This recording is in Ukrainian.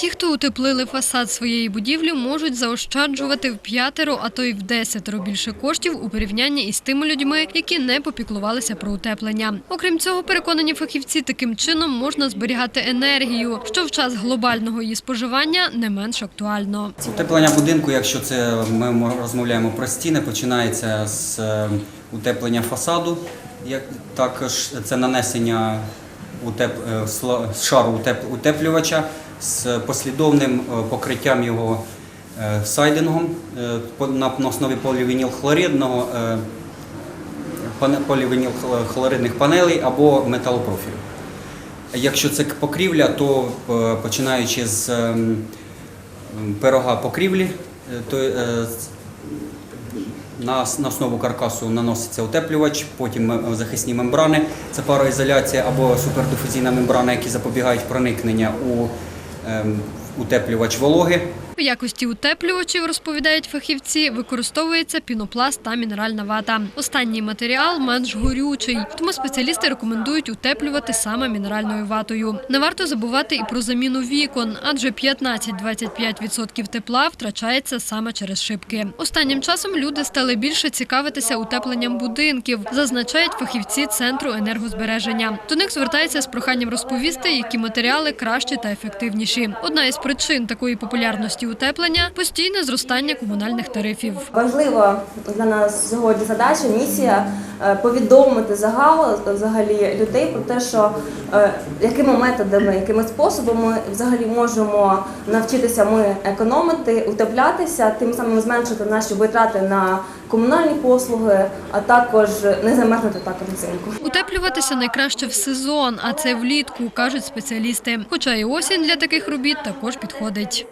Ті, хто утеплили фасад своєї будівлі, можуть заощаджувати в п'ятеро, а то й в десятеро більше коштів у порівнянні із тими людьми, які не попіклувалися про утеплення. Окрім цього, переконані фахівці, таким чином можна зберігати енергію, що в час глобального її споживання не менш актуально. Утеплення будинку, якщо це ми розмовляємо про стіни, починається з е, утеплення фасаду. Як також це нанесення утеп, е, шару утеп, утеплювача з послідовним е, покриттям його е, сайдингом е, на, основі полівінілхлоридного полівінілхлоридних панелей або металопрофілю. Якщо це покрівля, то починаючи з ем, пирога покрівлі, то на, основу каркасу наноситься утеплювач, потім захисні мембрани, це пароізоляція або супердифузійна мембрана, які запобігають проникнення у утеплювач вологи. Якості утеплювачів, розповідають фахівці, використовується пінопласт та мінеральна вата. Останній матеріал менш горючий, тому спеціалісти рекомендують утеплювати саме мінеральною ватою. Не варто забувати і про заміну вікон, адже 15-25% тепла втрачається саме через шибки. Останнім часом люди стали більше цікавитися утепленням будинків, зазначають фахівці центру енергозбереження. До них звертаються з проханням розповісти, які матеріали кращі та ефективніші. Одна із причин такої популярності утеплення постійне зростання комунальних тарифів. Важлива для нас сьогодні задача, місія е, повідомити загал взагалі людей про те, що е, якими методами, якими способами взагалі можемо навчитися ми економити, утеплятися, тим самим зменшити наші витрати на комунальні послуги, а також не замерзнути також взимку. Утеплюватися найкраще в сезон, а це влітку, кажуть спеціалісти. Хоча і осінь для таких робіт також підходить.